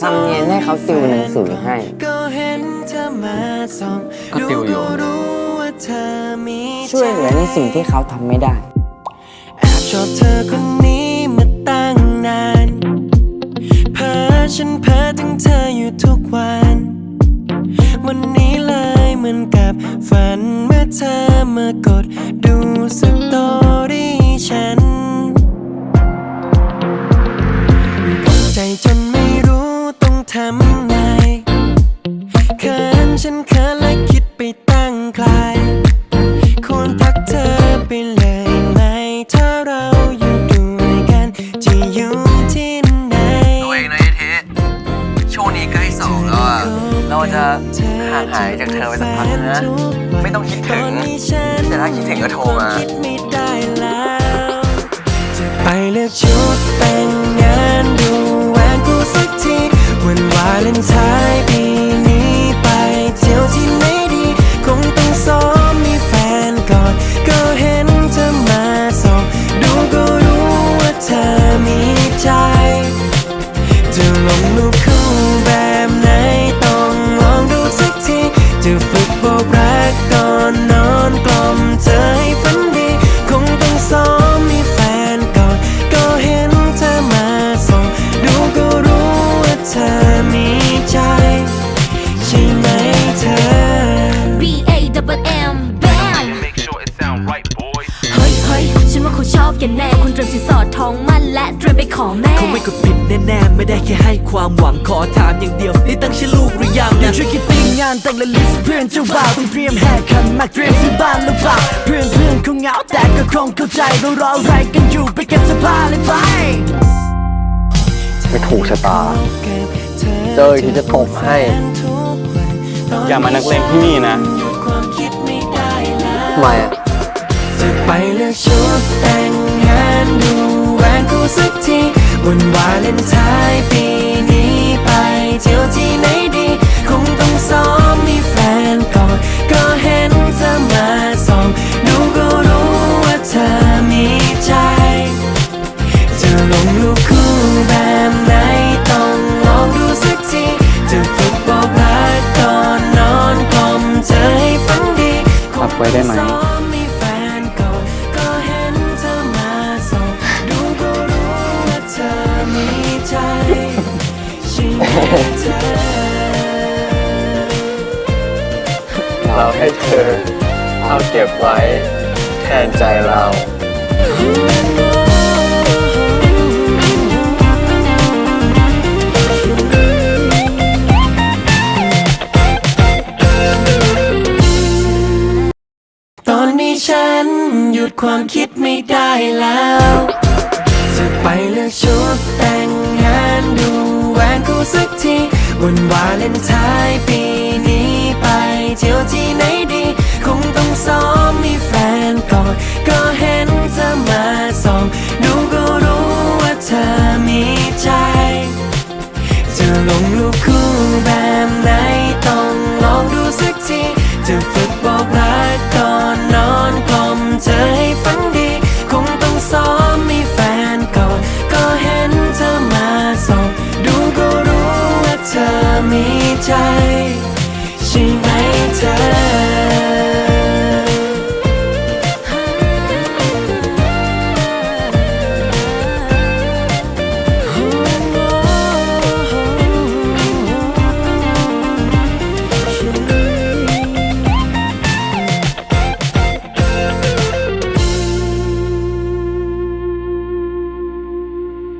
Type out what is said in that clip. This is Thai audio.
ทำเนียนให้เขาติวหนังสือให้ก็เห็นเธอมาส่องก็ติวอยู่ดูก็รู้ว่าเธอมีช่วยเหลือในสิ่งที่เขาทำไม่ได้แอบชอบเธอคนนี้มาตั้งนานเพ้อฉันเพ้อถึงเธออยู่ทุกวัน วันนี้เลยเหมือนกับฝันเมื่อเธอมากดดูสตอรี่ฉัน ทำไงเขินฉันเขินและคิดไปตั้งไกลควรทักเธอไปเลยไหม ถ้าเราอยู่ด้วยกันจะอยู่ที่ไหนตัวเองนะไอ้เทช่วงนี้ใกล้สอบแล้วอะเราจะห่างหายจากเธอไปสักพักนะ ไม่ต้องคิดถึง แต่ถ้าคิดถึงก็โทรมา นและเตรียมไปขอแม่คงไม่กดผิดแน่ๆไม่ได้แค่ให้ความหวังขอถามอย่างเดียวได้ตั้งชื่อลูกหรือยังนะช่วยคิดตีงานแต่งและลิสต์เพื่อนเจ้าบ่าวต้องเตรียมแห่ขันหมากเตรียมซื้อบ้านหรือเปล่าเพื่อนเพื่อนๆคงเหงาแต่ก็คงเข้าใจเรารออะไรกันอยู่ไปเก็บเสื้อผ้าเลยไปไม่ถูกชะตา เจออีกทีจะตบให้ อย่ามานักเลงที่นี่นะทำไมอะจะไปเลือกชุดแต่ง สักทีวันวาเลนไทน์ปีนี้ไปเที่ยวที่ไหนดี คงต้องซ้อมมีแฟนก่อน ก็เห็นเธอมาส่องดูก็รู้ว่าเธอมีใจ จะลงรูปคู่แบบไหนต้องลองดูสักทีจะฝึกบอกรักก่อนนอนกล่อมเธอให้ฝันดีรับไว้ได้ไหม เราให้เธอเอาเก็บไว้ แทนใจเรา ตอนนี้ฉันหยุดความคิดไม่ได้แล้ว จะไปเลือกชุ สักทีวันวาเลนไทน์ปีนี้ไปเที่ยวที่ไหนดี คงต้องซ้อมมีแฟนก่อน ก็เห็นเธอมาส่องดูก็รู้ว่าเธอมีใจ จะลงรูปคู่แบบไหนต้องลองดูสักทีจะ ก็รู้